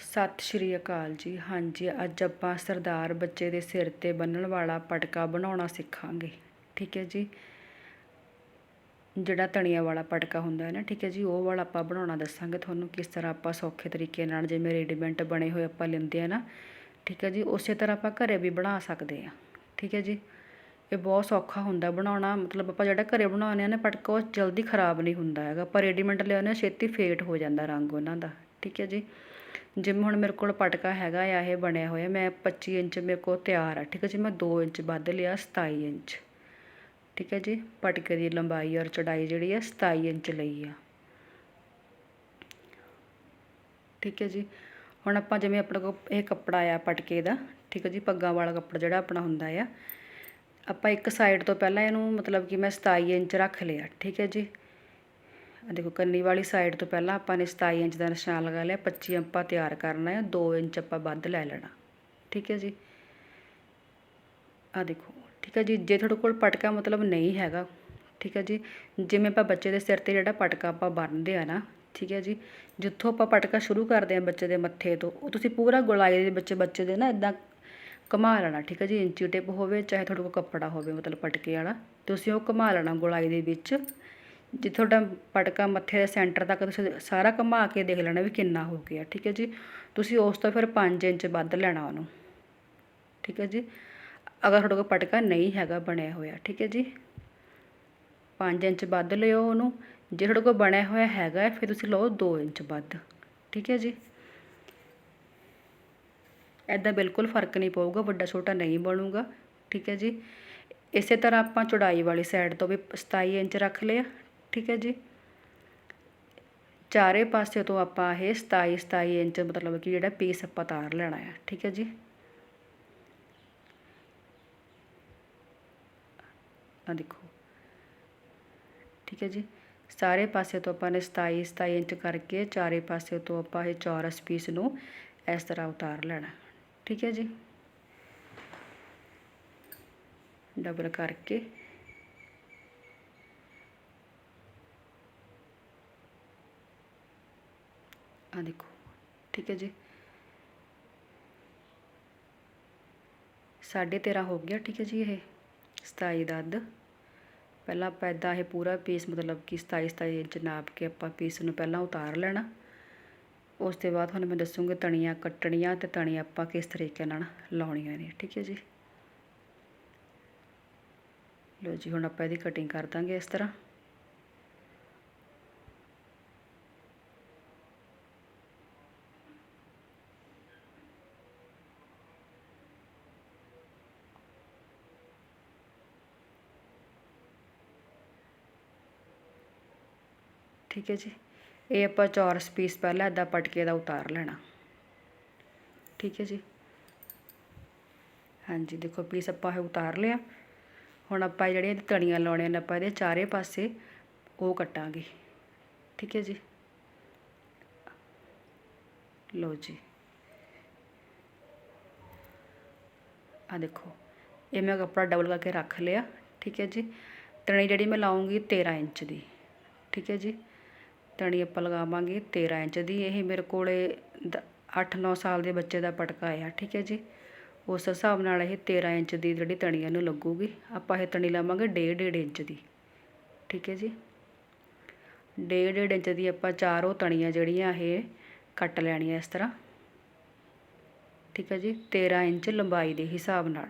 ਸਤਿ ਸ਼੍ਰੀ ਅਕਾਲ ਜੀ। ਹਾਂਜੀ, ਅੱਜ ਆਪਾਂ ਸਰਦਾਰ ਬੱਚੇ ਦੇ ਸਿਰ ਤੇ ਬੰਨਣ ਵਾਲਾ ਪਟਕਾ ਬਣਾਉਣਾ ਸਿੱਖਾਂਗੇ। ਠੀਕ ਹੈ ਜੀ? ਜਿਹੜਾ ਤਣੀਆਂ ਵਾਲਾ ਪਟਕਾ ਹੁੰਦਾ ਹੈ ਨਾ, ਠੀਕ ਹੈ ਜੀ, ਉਹ ਵਾਲਾ ਆਪਾਂ ਬਣਾਉਣਾ ਦੱਸਾਂਗੇ ਤੁਹਾਨੂੰ ਕਿਸ ਤਰ੍ਹਾਂ ਆਪਾਂ ਸੌਖੇ ਤਰੀਕੇ ਨਾਲ ਜਿਵੇਂ ਰੈਡੀਮੈਂਟ ਬਣੇ ਹੋਏ ਆਪਾਂ ਲੈਂਦੇ ਆ ਨਾ, ਠੀਕ ਹੈ ਜੀ, ਉਸੇ ਤਰ੍ਹਾਂ ਆਪਾਂ ਘਰੇ ਵੀ ਬਣਾ ਸਕਦੇ ਆ ਠੀਕ ਹੈ ਜੀ? ਇਹ ਬਹੁਤ ਸੌਖਾ ਹੁੰਦਾ ਬਣਾਉਣਾ, ਮਤਲਬ ਆਪਾਂ ਜਿਹੜਾ ਘਰੇ ਬਣਾਉਂਦੇ ਆ ਨਾ ਪਟਕਾ, ਉਹ ਜਲਦੀ ਖਰਾਬ ਨਹੀਂ ਹੁੰਦਾ ਹੈਗਾ। ਪਰ ਰੈਡੀਮੈਂਟ ਲਿਆਉਂਦੇ ਆ ਛੇਤੀ ਫੇਟ ਹੋ ਜਾਂਦਾ ਰੰਗ ਉਹਨਾਂ ਦਾ। ਠੀਕ ਹੈ ਜੀ? ਜਿਵੇਂ ਹੁਣ ਮੇਰੇ ਕੋਲ ਪਟਕਾ ਹੈਗਾ ਆ, ਇਹ ਬਣਿਆ ਹੋਇਆ। ਮੈਂ 25 ਇੰਚ ਮੇਰੇ ਕੋਲ ਤਿਆਰ ਆ, ਠੀਕ ਹੈ ਜੀ। ਮੈਂ 2 ਇੰਚ ਵੱਧ ਲਿਆ 27 ਇੰਚ। ਠੀਕ ਹੈ ਜੀ। ਪਟਕੇ ਦੀ ਲੰਬਾਈ ਔਰ ਚੌੜਾਈ ਜਿਹੜੀ ਆ 27 ਇੰਚ ਲਈ ਆ। ਠੀਕ ਹੈ ਜੀ। ਹੁਣ ਆਪਾਂ ਜਿਵੇਂ ਆਪਣੇ ਕੋਲ ਇਹ ਕੱਪੜਾ ਆ ਪਟਕੇ ਦਾ, ਠੀਕ ਹੈ ਜੀ। ਪੱਗਾਂ ਵਾਲਾ ਕੱਪੜਾ ਜਿਹੜਾ ਆਪਣਾ ਹੁੰਦਾ ਆ। ਆਪਾਂ ਇੱਕ ਸਾਈਡ ਤੋਂ ਪਹਿਲਾਂ ਇਹਨੂੰ ਮਤਲਬ ਕਿ ਮੈਂ 27 ਇੰਚ ਰੱਖ ਲਿਆ, ਠੀਕ ਹੈ ਜੀ। ਦੇਖੋ, ਕੰਨੀ ਵਾਲੀ ਸਾਈਡ ਤੋਂ ਪਹਿਲਾਂ ਆਪਾਂ ਨੇ 27 ਇੰਚ ਦਾ ਨਿਸ਼ਾਨ ਲਗਾ ਲਿਆ 25 ਆਪਾਂ ਤਿਆਰ ਕਰਨਾ ਹੈ 2 ਇੰਚ ਆਪਾਂ ਵੱਧ ਲੈ ਲੈਣਾ। ਠੀਕ ਹੈ ਜੀ? ਆ ਦੇਖੋ, ਠੀਕ ਹੈ ਜੀ? ਜੇ ਤੁਹਾਡੇ ਕੋਲ ਪਟਕਾ ਮਤਲਬ ਨਹੀਂ ਹੈਗਾ, ਠੀਕ ਹੈ ਜੀ? ਜਿਵੇਂ ਆਪਾਂ ਬੱਚੇ ਦੇ ਸਿਰ ਤੇ ਜਿਹੜਾ ਪਟਕਾ ਆਪਾਂ ਬੰਨਦੇ ਆ ਨਾ, ਠੀਕ ਹੈ ਜੀ? ਜਿੱਥੋਂ ਆਪਾਂ ਪਟਕਾ ਸ਼ੁਰੂ ਕਰਦੇ ਆ ਬੱਚੇ ਦੇ ਮੱਥੇ ਤੋਂ, ਉਹ ਤੁਸੀਂ ਪੂਰਾ ਗੁਲਾਈ ਦੇ ਬੱਚੇ ਬੱਚੇ ਦੇ ਨਾ ਇਦਾਂ ਘੁਮਾ ਲੈਣਾ, ਠੀਕ ਹੈ ਜੀ? ਇੰਚੀ ਟਿਪ ਹੋਵੇ, ਚਾਹੇ ਤੁਹਾਡੇ ਕੋਲ ਕੱਪੜਾ ਹੋਵੇ ਮਤਲਬ ਪਟਕੇ ਵਾਲਾ ਤੁਸੀਂ ਉਹ ਘੁਮਾ ਲੈਣਾ ਗੁਲਾਈ ਦੇ ਵਿੱਚ। ਜੇ ਤੁਹਾਡਾ ਪਟਕਾ ਮੱਥੇ ਦੇ ਸੈਂਟਰ ਤੱਕ ਤੁਸੀਂ ਸਾਰਾ ਘੁਮਾ ਕੇ ਦੇਖ ਲੈਣਾ ਵੀ ਕਿੰਨਾ ਹੋ ਗਿਆ, ਠੀਕ ਹੈ ਜੀ? ਤੁਸੀਂ ਉਸ ਤੋਂ ਫਿਰ 5 ਇੰਚ ਵੱਧ ਲੈਣਾ ਉਹਨੂੰ, ਠੀਕ ਹੈ ਜੀ? ਅਗਰ ਤੁਹਾਡੇ ਕੋਲ ਪਟਕਾ ਨਹੀਂ ਹੈਗਾ ਬਣਿਆ ਹੋਇਆ, ਠੀਕ ਹੈ ਜੀ? 5 ਇੰਚ ਵੱਧ ਲਿਓ ਉਹਨੂੰ, ਜੇ ਤੁਹਾਡੇ ਕੋਲ ਬਣਿਆ ਹੋਇਆ ਹੈਗਾ ਫਿਰ ਤੁਸੀਂ ਲਓ 2 ਇੰਚ ਵੱਧ, ਠੀਕ ਹੈ ਜੀ? ਐਦਾਂ ਬਿਲਕੁਲ ਫ਼ਰਕ ਨਹੀਂ ਪਊਗਾ, ਵੱਡਾ ਛੋਟਾ ਨਹੀਂ ਬਣੂਗਾ, ਠੀਕ ਹੈ ਜੀ? ਇਸੇ ਤਰ੍ਹਾਂ ਆਪਾਂ ਚੌੜਾਈ ਵਾਲੀ ਸਾਈਡ ਤੋਂ ਵੀ 27 ਇੰਚ ਰੱਖ ਲਿਆ ਠੀਕ ਹੈ ਜੀ। ਚਾਰੇ ਪਾਸੇ ਤੋਂ ਆਪਾਂ ਇਹ 27 27 ਇੰਚ ਮਤਲਬ ਕਿ ਜਿਹੜਾ ਪੀਸ ਆਪਾਂ ਤਾਰ ਲੈਣਾ ਹੈ, ਠੀਕ ਹੈ ਜੀ। ਆ ਦੇਖੋ। ਠੀਕ ਹੈ ਜੀ। ਸਾਰੇ ਪਾਸੇ ਤੋਂ ਆਪਾਂ ਨੇ 27 27 ਇੰਚ ਕਰਕੇ ਚਾਰੇ ਪਾਸੇ ਤੋਂ ਆਪਾਂ ਇਹ ਚੌਰਸ ਪੀਸ ਨੂੰ ਇਸ ਤਰ੍ਹਾਂ ਉਤਾਰ ਲੈਣਾ, ਠੀਕ ਹੈ ਜੀ। ਡਬਲ ਕਰਕੇ ਆ ਦੇਖੋ। ਠੀਕ ਹੈ ਜੀ। ਸਾਢੇ 13 ਹੋ ਗਿਆ, ਠੀਕ ਹੈ ਜੀ ਇਹ। 27 ਦਾ ਅੱਧ। ਪਹਿਲਾਂ ਆਪਾਂ ਇੱਦਾਂ ਇਹ ਪੂਰਾ ਪੀਸ ਮਤਲਬ ਕਿ 27 27 ਇੰਚ ਨਾਪ ਕੇ ਆਪਾਂ ਪੀਸ ਨੂੰ ਪਹਿਲਾਂ ਉਤਾਰ ਲੈਣਾ। ਉਸ ਤੋਂ ਬਾਅਦ ਤੁਹਾਨੂੰ ਮੈਂ ਦੱਸੂਗੀ ਤਣੀਆਂ ਕੱਟਣੀਆਂ ਤੇ ਤਣੀਆਂ ਆਪਾਂ ਕਿਸ ਤਰੀਕੇ ਨਾਲ ਲਾਉਣੀਆਂ ਨੇ, ਠੀਕ ਹੈ ਜੀ। ਲੋ ਜੀ, ਹੁਣ ਆਪਾਂ ਇਹਦੀ ਕਟਿੰਗ ਕਰ ਦਾਂਗੇ ਇਸ ਤਰ੍ਹਾਂ। ਠੀਕ ਹੈ ਜੀ। ਇਹ ਆਪਾਂ ਚੌਰਸ ਪੀਸ ਪਹਿਲਾਂ ਇੱਦਾਂ ਪਟਕੇ ਦਾ ਉਤਾਰ ਲੈਣਾ। ਠੀਕ ਹੈ ਜੀ। ਹਾਂਜੀ, ਦੇਖੋ ਪੀਸ ਆਪਾਂ ਇਹ ਉਤਾਰ ਲਿਆ। ਹੁਣ ਆਪਾਂ ਜਿਹੜੀਆਂ ਤਣੀਆਂ ਲਾਉਣੀਆਂ ਨੇ ਆਪਾਂ ਇਹਦੇ ਚਾਰੇ ਪਾਸੇ ਉਹ ਕੱਟਾਂਗੇ। ਠੀਕ ਹੈ ਜੀ। ਲਓ ਜੀ। ਆ ਦੇਖੋ, ਇਹ ਮੈਂ ਕੱਪੜਾ ਡਬਲ ਕਰਕੇ ਰੱਖ ਲਿਆ। ਠੀਕ ਹੈ ਜੀ। ਤਣੀ ਜਿਹੜੀ ਮੈਂ ਲਾਉਂਗੀ 13 ਇੰਚ ਦੀ। ਠੀਕ ਹੈ ਜੀ। ਤਣੀ ਆਪਾਂ ਲਗਾਵਾਂਗੇ 13 ਇੰਚ ਦੀ। ਇਹ ਮੇਰੇ ਕੋਲੇ 8-9 ਸਾਲ ਦੇ ਬੱਚੇ ਦਾ ਪਟਕਾ ਆ, ਠੀਕ ਹੈ ਜੀ? ਉਸ ਹਿਸਾਬ ਨਾਲ ਇਹ 13 ਇੰਚ ਦੀ ਜਿਹੜੀ ਤਣੀਆਂ ਨੂੰ ਲੱਗੂਗੀ। ਆਪਾਂ ਇਹ ਤਣੀ ਲਾਵਾਂਗੇ 1.5 ਇੰਚ ਦੀ, ਠੀਕ ਹੈ ਜੀ? 1.5 ਇੰਚ ਦੀ ਆਪਾਂ ਚਾਰੋਂ ਤਣੀਆਂ ਜਿਹੜੀਆਂ ਇਹ ਕੱਟ ਲੈਣੀਆਂ ਇਸ ਤਰ੍ਹਾਂ, ਠੀਕ ਹੈ ਜੀ? 13 ਇੰਚ ਲੰਬਾਈ ਦੇ ਹਿਸਾਬ ਨਾਲ।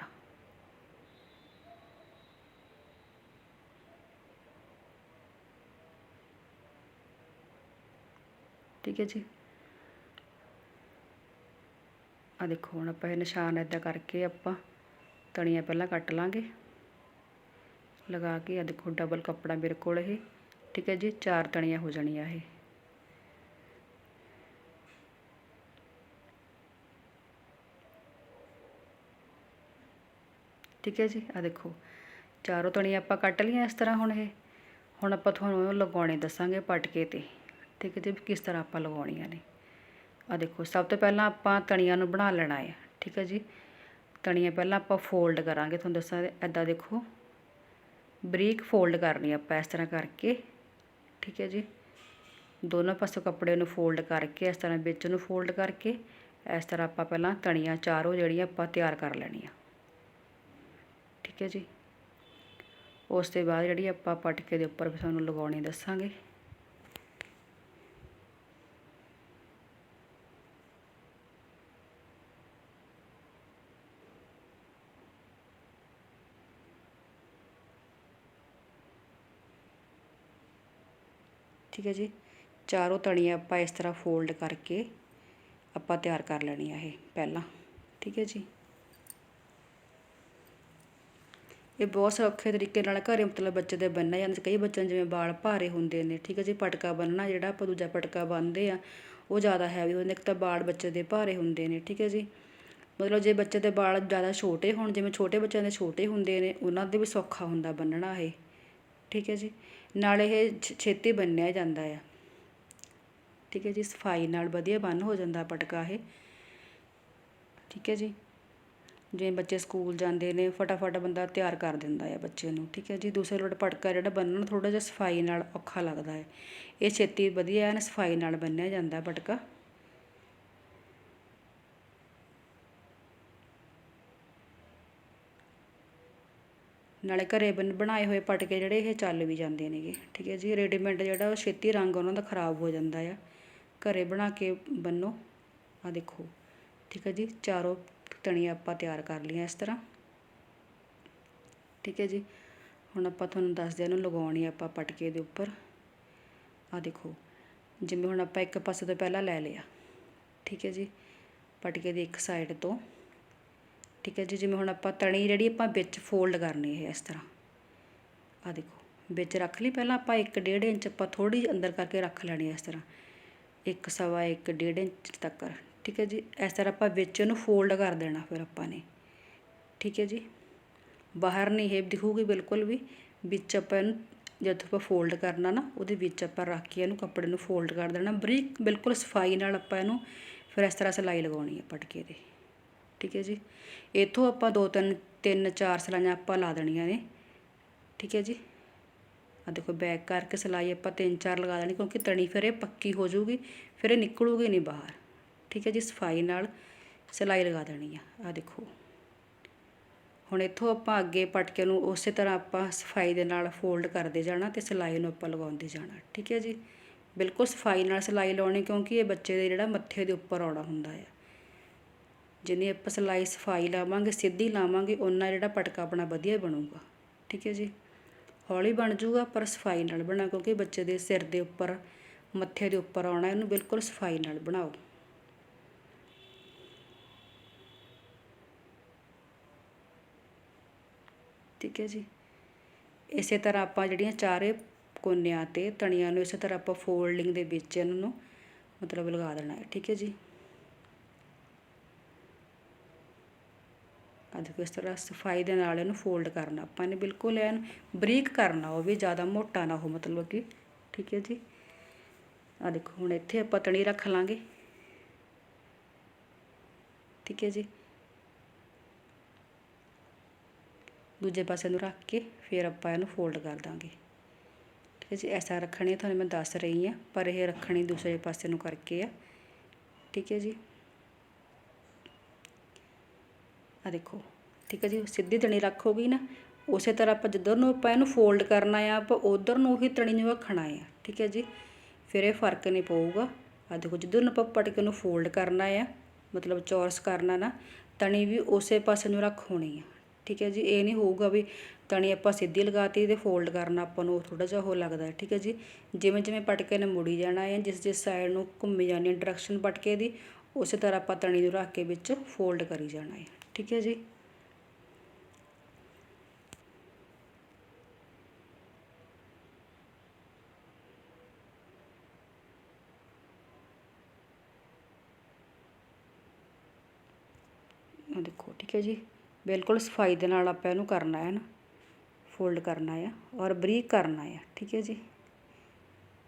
ਠੀਕ ਹੈ ਜੀ। ਆ ਦੇਖੋ, ਹੁਣ ਆਪਾਂ ਇਹ ਨਿਸ਼ਾਨ ਇੱਦਾਂ ਕਰਕੇ ਆਪਾਂ ਤਣੀਆਂ ਪਹਿਲਾਂ ਕੱਟ ਲਾਂਗੇ। ਲਗਾ ਕੇ ਆ ਦੇਖੋ ਡਬਲ ਕੱਪੜਾ ਮੇਰੇ ਕੋਲ ਇਹ। ਠੀਕ ਹੈ ਜੀ, ਚਾਰ ਤਣੀਆਂ ਹੋ ਜਾਣੀਆਂ ਇਹ। ਠੀਕ ਹੈ ਜੀ ਆ ਦੇਖੋ, ਚਾਰੋਂ ਤਣੀਆਂ ਆਪਾਂ ਕੱਟ ਲਈਆਂ ਇਸ ਤਰ੍ਹਾਂ ਹੁਣ ਇਹ। ਹੁਣ ਆਪਾਂ ਤੁਹਾਨੂੰ ਲਗਾਉਣੇ ਦੱਸਾਂਗੇ ਪਟਕੇ ਤੇ। ਠੀਕ ਹੈ ਜੀ ਕਿਸ ਤਰ੍ਹਾਂ ਆਪਾਂ ਲਗਾਉਣੀਆਂ ਨੇ। ਆ ਦੇਖੋ, ਸਭ ਤੋਂ ਪਹਿਲਾਂ ਆਪਾਂ ਤਣੀਆਂ ਨੂੰ ਬਣਾ ਲੈਣਾ ਹੈ, ਠੀਕ ਹੈ ਜੀ। ਤਣੀਆਂ ਪਹਿਲਾਂ ਆਪਾਂ ਫੋਲਡ ਕਰਾਂਗੇ, ਤੁਹਾਨੂੰ ਦੱਸਾਂ ਐਦਾਂ ਦੇਖੋ। ਬਰੀਕ ਫੋਲਡ ਕਰਨੀ ਆਪਾਂ ਇਸ ਤਰ੍ਹਾਂ ਕਰਕੇ, ਠੀਕ ਹੈ ਜੀ। ਦੋਨੋਂ ਪਾਸੋਂ ਕੱਪੜੇ ਨੂੰ ਫੋਲਡ ਕਰਕੇ, ਇਸ ਤਰ੍ਹਾਂ ਵਿੱਚ ਨੂੰ ਫੋਲਡ ਕਰਕੇ, ਇਸ ਤਰ੍ਹਾਂ ਆਪਾਂ ਪਹਿਲਾਂ ਤਣੀਆਂ ਚਾਰੋਂ ਜਿਹੜੀਆਂ ਆਪਾਂ ਤਿਆਰ ਕਰ ਲੈਣੀਆਂ। ਠੀਕ ਹੈ ਜੀ। ਉਸ ਤੋਂ ਬਾਅਦ ਜਿਹੜੀ ਆਪਾਂ ਪਟਕੇ ਦੇ ਉੱਪਰ ਵੀ ਤੁਹਾਨੂੰ ਲਗਾਉਣੀ ਦੱਸਾਂਗੇ। ਠੀਕ ਹੈ ਜੀ। ਚਾਰੋਂ ਤਣੀਆਂ ਆਪਾਂ ਇਸ ਤਰ੍ਹਾਂ ਫੋਲਡ ਕਰਕੇ ਆਪਾਂ ਤਿਆਰ ਕਰ ਲੈਣੀ ਆ ਇਹ ਪਹਿਲਾਂ, ਠੀਕ ਹੈ ਜੀ। ਇਹ ਬਹੁਤ ਸੌਖੇ ਤਰੀਕੇ ਨਾਲ ਘਰੇ ਮਤਲਬ ਬੱਚੇ ਦੇ ਬੰਨ੍ਹਿਆ ਜਾਂਦੇ ਕਈ ਬੱਚਿਆਂ ਨੂੰ ਜਿਵੇਂ ਵਾਲ ਭਾਰੇ ਹੁੰਦੇ ਨੇ, ਠੀਕ ਹੈ ਜੀ, ਪਟਕਾ ਬੰਨਣਾ ਜਿਹੜਾ ਆਪਾਂ ਦੂਜਾ ਪਟਕਾ ਬੰਨਦੇ ਆ, ਉਹ ਜ਼ਿਆਦਾ ਹੈਵੀ ਹੁੰਦੇ ਇੱਕ ਤਾਂ ਵਾਲ ਬੱਚੇ ਦੇ ਭਾਰੇ ਹੁੰਦੇ ਨੇ, ਠੀਕ ਹੈ ਜੀ। ਮਤਲਬ ਜੇ ਬੱਚੇ ਦੇ ਵਾਲ ਜ਼ਿਆਦਾ ਛੋਟੇ ਹੋਣ, ਜਿਵੇਂ ਛੋਟੇ ਬੱਚਿਆਂ ਦੇ ਛੋਟੇ ਹੁੰਦੇ ਨੇ, ਉਹਨਾਂ ਦੇ ਵੀ ਸੌਖਾ ਹੁੰਦਾ ਬੰਨਣਾ ਇਹ, ਠੀਕ ਹੈ ਜੀ। ਨਾਲ ਇਹ ਛ, ਛੇਤੀ ਬੰਨਿਆ ਜਾਂਦਾ ਆ। ਠੀਕ ਹੈ ਜੀ, ਸਫ਼ਾਈ ਨਾਲ ਵਧੀਆ ਬੰਨ ਹੋ ਜਾਂਦਾ ਪਟਕਾ ਇਹ। ਠੀਕ ਹੈ ਜੀ, ਜਿਵੇਂ ਬੱਚੇ ਸਕੂਲ ਜਾਂਦੇ ਨੇ, ਫਟਾਫਟ ਬੰਦਾ ਤਿਆਰ ਕਰ ਦਿੰਦਾ ਹੈ ਬੱਚੇ ਨੂੰ। ਠੀਕ ਹੈ ਜੀ, ਦੂਸਰੇ ਲੋਟ ਪਟਕਾ ਜਿਹੜਾ ਬੰਨਣ ਥੋੜ੍ਹਾ ਜਿਹਾ ਸਫ਼ਾਈ ਨਾਲ ਔਖਾ ਲੱਗਦਾ ਹੈ। ਇਹ ਛੇਤੀ ਵਧੀਆ ਐਨ ਸਫ਼ਾਈ ਨਾਲ ਬੰਨਿਆ ਜਾਂਦਾ ਪਟਕਾ। ਨਾਲੇ ਘਰੇ ਬਣ ਬਣਾਏ ਹੋਏ ਪਟਕੇ ਜਿਹੜੇ ਇਹ ਚੱਲ ਵੀ ਜਾਂਦੇ ਨੇਗੇ, ਠੀਕ ਹੈ ਜੀ? ਰੈਡੀਮੇਡ ਜਿਹੜਾ ਉਹ ਛੇਤੀ ਰੰਗ ਉਹਨਾਂ ਦਾ ਖਰਾਬ ਹੋ ਜਾਂਦਾ ਆ। ਘਰੇ ਬਣਾ ਕੇ ਬੰਨੋ ਆ ਦੇਖੋ, ਠੀਕ ਹੈ ਜੀ? ਚਾਰੋਂ ਤਣੀਆਂ ਆਪਾਂ ਤਿਆਰ ਕਰ ਲਈਆਂ ਇਸ ਤਰ੍ਹਾਂ। ਠੀਕ ਹੈ ਜੀ? ਹੁਣ ਆਪਾਂ ਤੁਹਾਨੂੰ ਦੱਸਦੇ ਇਹਨੂੰ ਲਗਾਉਣੀ ਆਪਾਂ ਪਟਕੇ ਦੇ ਉੱਪਰ। ਆ ਦੇਖੋ, ਜਿਵੇਂ ਹੁਣ ਆਪਾਂ ਇੱਕ ਪਾਸੇ ਤੋਂ ਪਹਿਲਾਂ ਲੈ ਲਿਆ। ਠੀਕ ਹੈ ਜੀ? ਪਟਕੇ ਦੀ ਇੱਕ ਸਾਈਡ ਤੋਂ। ਠੀਕ ਹੈ ਜੀ, ਜਿਵੇਂ ਹੁਣ ਆਪਾਂ ਤਣੀ ਜਿਹੜੀ ਆਪਾਂ ਵਿੱਚ ਫੋਲਡ ਕਰਨੀ ਹੈ ਇਸ ਤਰ੍ਹਾਂ। ਆ ਦੇਖੋ, ਵਿੱਚ ਰੱਖ ਲਈ, ਪਹਿਲਾਂ ਆਪਾਂ 1.5 ਇੰਚ ਆਪਾਂ ਥੋੜੀ ਅੰਦਰ ਕਰਕੇ ਰੱਖ ਲੈਣੀ ਹੈ ਇਸ ਤਰ੍ਹਾਂ। ਇੱਕ ਸਵਾ ਇੱਕ, ਡੇਢ ਇੰਚ ਤੱਕ, ਠੀਕ ਹੈ ਜੀ, ਇਸ ਤਰ੍ਹਾਂ ਆਪਾਂ ਵਿੱਚ ਇਹਨੂੰ ਫੋਲਡ ਕਰ ਦੇਣਾ ਫਿਰ ਆਪਾਂ ਨੇ। ਠੀਕ ਹੈ ਜੀ, ਬਾਹਰ ਨਹੀਂ, ਇਹ ਦਿਖੂਗੀ ਬਿਲਕੁਲ ਵੀ, ਵਿੱਚ ਆਪਾਂ ਇਹਨੂੰ ਜਦ ਆਪਾਂ ਫੋਲਡ ਕਰਨਾ ਨਾ, ਉਹਦੇ ਵਿੱਚ ਆਪਾਂ ਰੱਖ ਕੇ ਇਹਨੂੰ ਕੱਪੜੇ ਨੂੰ ਫੋਲਡ ਕਰ ਦੇਣਾ। ਬਰੀਕ, ਬਿਲਕੁਲ ਸਫ਼ਾਈ ਨਾਲ ਆਪਾਂ ਇਹਨੂੰ ਫਿਰ ਇਸ ਤਰ੍ਹਾਂ ਸਿਲਾਈ ਲਗਾਉਣੀ ਹੈ ਪਟਕੇ ਦੇ ਠੀਕ ਹੈ ਜੀ। ਇੱਥੋਂ ਆਪਾਂ ਦੋ ਤਿੰਨ ਤਿੰਨ ਚਾਰ ਸਲਾਈਆਂ ਆਪਾਂ ਲਾ ਦੇਣੀਆਂ ਨੇ। ਠੀਕ ਹੈ ਜੀ। ਆ ਦੇਖੋ ਬੈਕ ਕਰਕੇ ਸਿਲਾਈ ਆਪਾਂ ਤਿੰਨ ਚਾਰ ਲਗਾ ਦੇਣੀ ਕਿਉਂਕਿ ਤਣੀ ਫਿਰ ਇਹ ਪੱਕੀ ਹੋ ਜਾਊਗੀ, ਫਿਰ ਇਹ ਨਿਕਲੂਗੀ ਨਹੀਂ ਬਾਹਰ। ਠੀਕ ਹੈ ਜੀ, ਸਫ਼ਾਈ ਨਾਲ ਸਿਲਾਈ ਲਗਾ ਦੇਣੀ ਆ। ਆ ਦੇਖੋ। ਹੁਣ ਇੱਥੋਂ ਆਪਾਂ ਅੱਗੇ ਪਟਕੇ ਨੂੰ ਉਸੇ ਤਰ੍ਹਾਂ ਆਪਾਂ ਸਫ਼ਾਈ ਦੇ ਨਾਲ ਫੋਲਡ ਕਰਦੇ ਜਾਣਾ ਤੇ ਸਿਲਾਈ ਨੂੰ ਆਪਾਂ ਲਗਾਉਂਦੇ ਜਾਣਾ। ਠੀਕ ਹੈ ਜੀ। ਬਿਲਕੁਲ ਸਫ਼ਾਈ ਨਾਲ ਸਿਲਾਈ ਲਾਉਣੀ ਕਿਉਂਕਿ ਇਹ ਬੱਚੇ ਦੇ ਜਿਹੜਾ ਮੱਥੇ ਦੇ ਉੱਪਰ ਆਉਣਾ ਹੁੰਦਾ ਹੈ ਜਿੰਨੀ ਆਪਾਂ ਸਿਲਾਈ ਸਫ਼ਾਈ ਲਾਵਾਂਗੇ, ਸਿੱਧੀ ਲਾਵਾਂਗੇ ਉਹਨਾਂ ਜਿਹੜਾ ਪਟਕਾ ਆਪਣਾ ਵਧੀਆ ਬਣੂਗਾ। ਠੀਕ ਹੈ ਜੀ? ਹੌਲੀ ਬਣ ਜੂਗਾ, ਪਰ ਸਫ਼ਾਈ ਨਾਲ ਬਣਾ, ਕਿਉਂਕਿ ਬੱਚੇ ਦੇ ਸਿਰ ਦੇ ਉੱਪਰ, ਮੱਥੇ ਦੇ ਉੱਪਰ ਆਉਣਾ, ਇਹਨੂੰ ਬਿਲਕੁਲ ਸਫ਼ਾਈ ਨਾਲ ਬਣਾਓ। ਠੀਕ ਹੈ ਜੀ? ਇਸੇ ਤਰ੍ਹਾਂ ਆਪਾਂ ਜਿਹੜੀਆਂ ਚਾਰੇ ਕੋਨਿਆਂ ਤੇ ਤਣੀਆਂ ਨੂੰ, ਇਸੇ ਤਰ੍ਹਾਂ ਆਪਾਂ ਫੋਲਡਿੰਗ ਦੇ ਵਿੱਚ ਇਹਨਾਂ ਨੂੰ ਮਤਲਬ ਲਗਾ ਦੇਣਾ ਹੈ। ਠੀਕ ਹੈ ਜੀ? ਆ ਦੇਖੋ ਇਸ ਤਰ੍ਹਾਂ ਸਫ਼ਾਈ ਦੇ ਨਾਲ ਇਹਨੂੰ ਫੋਲਡ ਕਰਨਾ। ਆਪਾਂ ਨੇ ਬਿਲਕੁਲ ਐਨ ਬਰੀਕ ਕਰਨਾ, ਉਹ ਵੀ ਜ਼ਿਆਦਾ ਮੋਟਾ ਨਾ ਹੋ ਮਤਲਬ ਕਿ, ਠੀਕ ਹੈ ਜੀ? ਆ ਦੇਖੋ, ਹੁਣ ਇੱਥੇ ਆਪਾਂ ਤਣੀ ਰੱਖ ਲਾਂਗੇ। ਠੀਕ ਹੈ ਜੀ? ਦੂਜੇ ਪਾਸੇ ਨੂੰ ਰੱਖ ਕੇ ਫਿਰ ਆਪਾਂ ਇਹਨੂੰ ਫੋਲਡ ਕਰ ਦਾਂਗੇ। ਠੀਕ ਹੈ ਜੀ? ਐਸਾ ਰੱਖਣੀ ਤੁਹਾਨੂੰ ਮੈਂ ਦੱਸ ਰਹੀ ਹਾਂ, ਪਰ ਇਹ ਰੱਖਣੀ ਦੂਸਰੇ ਪਾਸੇ ਨੂੰ ਕਰਕੇ ਆ। ਠੀਕ ਹੈ ਜੀ? ਆ ਦੇਖੋ, ਠੀਕ ਹੈ ਜੀ, ਸਿੱਧੀ ਤਣੀ ਰੱਖੋਗੀ ਨਾ, ਉਸੇ ਤਰ੍ਹਾਂ ਆਪਾਂ ਜਿੱਧਰ ਨੂੰ ਆਪਾਂ ਇਹਨੂੰ ਫੋਲਡ ਕਰਨਾ ਆ, ਆਪਾਂ ਉਧਰ ਨੂੰ ਹੀ ਤਣੀ ਨੂੰ ਰੱਖਣਾ ਆ, ਠੀਕ ਹੈ ਜੀ। ਫਿਰ ਇਹ ਫ਼ਰਕ ਨਹੀਂ ਪਊਗਾ। ਆ ਦੇਖੋ, ਜਿੱਧਰ ਨੂੰ ਆਪਾਂ ਪਟਕੇ ਨੂੰ ਫੋਲਡ ਕਰਨਾ ਆ, ਮਤਲਬ ਚੌਰਸ ਕਰਨਾ ਨਾ, ਤਣੀ ਵੀ ਉਸੇ ਪਾਸੇ ਨੂੰ ਰੱਖ ਹੋਣੀ ਆ, ਠੀਕ ਹੈ ਜੀ। ਇਹ ਨਹੀਂ ਹੋਊਗਾ ਵੀ ਤਣੀ ਆਪਾਂ ਸਿੱਧੀ ਲਗਾਤੀ ਤੇ ਫੋਲਡ ਕਰਨਾ ਆਪਾਂ ਨੂੰ ਥੋੜਾ ਜਿਹਾ ਉਹ ਲੱਗਦਾ, ਠੀਕ ਹੈ ਜੀ। ਜਿਵੇਂ ਜਿਵੇਂ ਪਟਕੇ ਨੇ ਮੁੜੀ ਜਾਣਾ ਹੈ ਜਿਸ ਜਿਸ ਸਾਈਡ ਨੂੰ ਘੁੰਮੀ ਜਾਣੀ ਹੈ ਡਾਇਰੈਕਸ਼ਨ ਪਟਕੇ ਦੀ, ਉਸੇ ਤਰ੍ਹਾਂ ਆਪਾਂ ਤਣੀ ਨੂੰ ਰੱਖ ਕੇ ਵਿੱਚ ਫੋਲਡ ਕਰੀ ਜਾਣਾ ਹੈ ਠੀਕ ਹੈ ਜੀ। ਆ ਦੇਖੋ, ਠੀਕ ਹੈ ਜੀ। ਬਿਲਕੁਲ ਸਫ਼ਾਈ ਦੇ ਨਾਲ ਆਪਾਂ ਇਹਨੂੰ ਕਰਨਾ ਹੈ ਨਾ। ਫੋਲਡ ਕਰਨਾ ਹੈ ਔਰ ਬਰੀਕ ਕਰਨਾ ਹੈ, ਠੀਕ ਹੈ ਜੀ।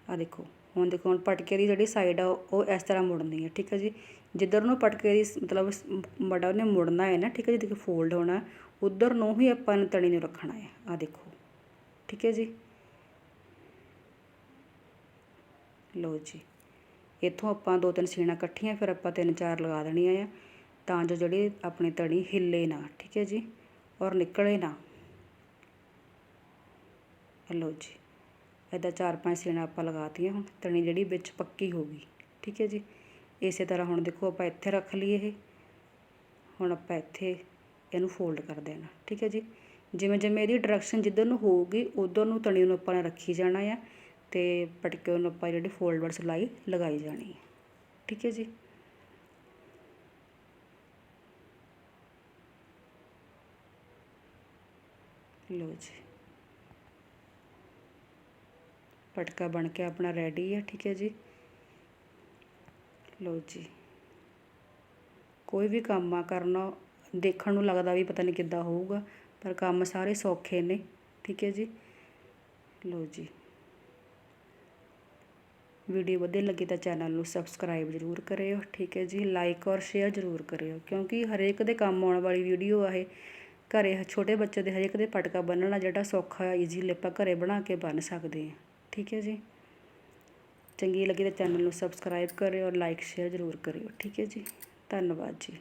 ਆ ਦੇਖੋ। ਹੁਣ ਦੇਖੋ, ਹੁਣ ਪਟਕੇ ਦੀ ਜਿਹੜੀ ਸਾਈਡ ਆ, ਉਹ ਇਸ ਤਰ੍ਹਾਂ ਮੁੜਨੀ ਹੈ ਠੀਕ ਹੈ ਜੀ? ਜਿੱਧਰ ਨੂੰ ਪਟਕੇ ਦੀ ਮਤਲਬ ਮੜਾ ਉਹਨੇ ਮੁੜਨਾ ਹੈ ਨਾ, ਠੀਕ ਹੈ ਜੀ? ਦੇਖੋ ਫੋਲਡ ਹੋਣਾ, ਉਧਰ ਨੂੰ ਹੀ ਆਪਾਂ ਨੇ ਤਣੀ ਨੂੰ ਰੱਖਣਾ ਹੈ ਆ ਦੇਖੋ, ਠੀਕ ਹੈ ਜੀ? ਲਓ ਜੀ, ਇੱਥੋਂ ਆਪਾਂ ਦੋ ਤਿੰਨ ਸੀਣਾ ਇਕੱਠੀਆਂ, ਫਿਰ ਆਪਾਂ ਤਿੰਨ ਚਾਰ ਲਗਾ ਦੇਣੀਆਂ ਆ, ਤਾਂ ਜੋ ਜਿਹੜੀ ਆਪਣੀ ਤਣੀ ਹਿੱਲੇ ਨਾ, ਠੀਕ ਹੈ ਜੀ? ਔਰ ਨਿਕਲੇ ਨਾ। ਲਓ ਜੀ ਇੱਦਾਂ ਚਾਰ ਪੰਜ ਸੀਣਾ ਆਪਾਂ ਲਗਾਤੀਆਂ ਹੁਣ, ਤਣੀ ਜਿਹੜੀ ਵਿੱਚ ਪੱਕੀ ਹੋ ਗਈ। ਠੀਕ ਹੈ ਜੀ? ਇਸੇ ਤਰ੍ਹਾਂ ਹੁਣ ਦੇਖੋ ਆਪਾਂ ਇੱਥੇ ਰੱਖ ਲਈਏ ਇਹ। ਹੁਣ ਆਪਾਂ ਇੱਥੇ ਇਹਨੂੰ ਫੋਲਡ ਕਰ ਦੇਣਾ। ਠੀਕ ਹੈ ਜੀ? ਜਿਵੇਂ ਜਿਵੇਂ ਇਹਦੀ ਡਾਇਰੈਕਸ਼ਨ ਜਿੱਧਰ ਨੂੰ ਹੋਊਗੀ, ਉਧਰ ਨੂੰ ਤਣੀ ਨੂੰ ਆਪਾਂ ਨੇ ਰੱਖੀ ਜਾਣਾ ਆ ਤੇ ਪਟਕੇ ਨੂੰ ਆਪਾਂ ਜਿਹੜੀ ਫੋਲਡਰ ਸਿਲਾਈ ਲਗਾਈ ਜਾਣੀ ਹੈ ਠੀਕ ਹੈ ਜੀ? ਲਓ ਜੀ। ਪਟਕਾ ਬਣ ਕੇ ਆਪਣਾ ਰੈਡੀ ਹੈ ਠੀਕ ਹੈ ਜੀ ਲਓ ਜੀ ਕੋਈ ਵੀ ਕੰਮ ਆ ਕਰਨਾ ਦੇਖਣ ਨੂੰ ਲੱਗਦਾ ਵੀ ਪਤਾ ਨਹੀਂ ਕਿੱਦਾਂ ਹੋਊਗਾ ਪਰ ਕੰਮ ਸਾਰੇ ਸੌਖੇ ਨੇ ਠੀਕ ਹੈ ਜੀ ਲਓ ਜੀ ਵੀਡੀਓ ਵਧੀਆ ਲੱਗੀ ਤਾਂ ਚੈਨਲ ਨੂੰ ਸਬਸਕ੍ਰਾਈਬ ਜ਼ਰੂਰ ਕਰਿਓ ਠੀਕ ਹੈ ਜੀ ਲਾਈਕ ਔਰ ਸ਼ੇਅਰ ਜ਼ਰੂਰ ਕਰਿਓ ਕਿਉਂਕਿ ਹਰੇਕ ਦੇ ਕੰਮ ਆਉਣ ਵਾਲੀ ਵੀਡੀਓ ਆ ਇਹ ਘਰੇ ਛੋਟੇ ਬੱਚੇ ਦੇ ਹਰੇਕ ਦੇ ਪਟਕਾ ਬੰਨਣਾ ਜਿਹੜਾ ਸੌਖਾ ਈਜ਼ੀਲੀ ਆਪਾਂ ਘਰੇ ਬਣਾ ਕੇ ਬੰਨ ਸਕਦੇ ਹਾਂ ਠੀਕ ਹੈ ਜੀ। ਚੰਗੀ ਲੱਗੀ ਤਾਂ ਚੈਨਲ ਨੂੰ ਸਬਸਕ੍ਰਾਈਬ ਕਰਿਓ ਔਰ ਲਾਈਕ ਸ਼ੇਅਰ ਜ਼ਰੂਰ ਕਰਿਓ। ਠੀਕ ਹੈ ਜੀ। ਧੰਨਵਾਦ ਜੀ।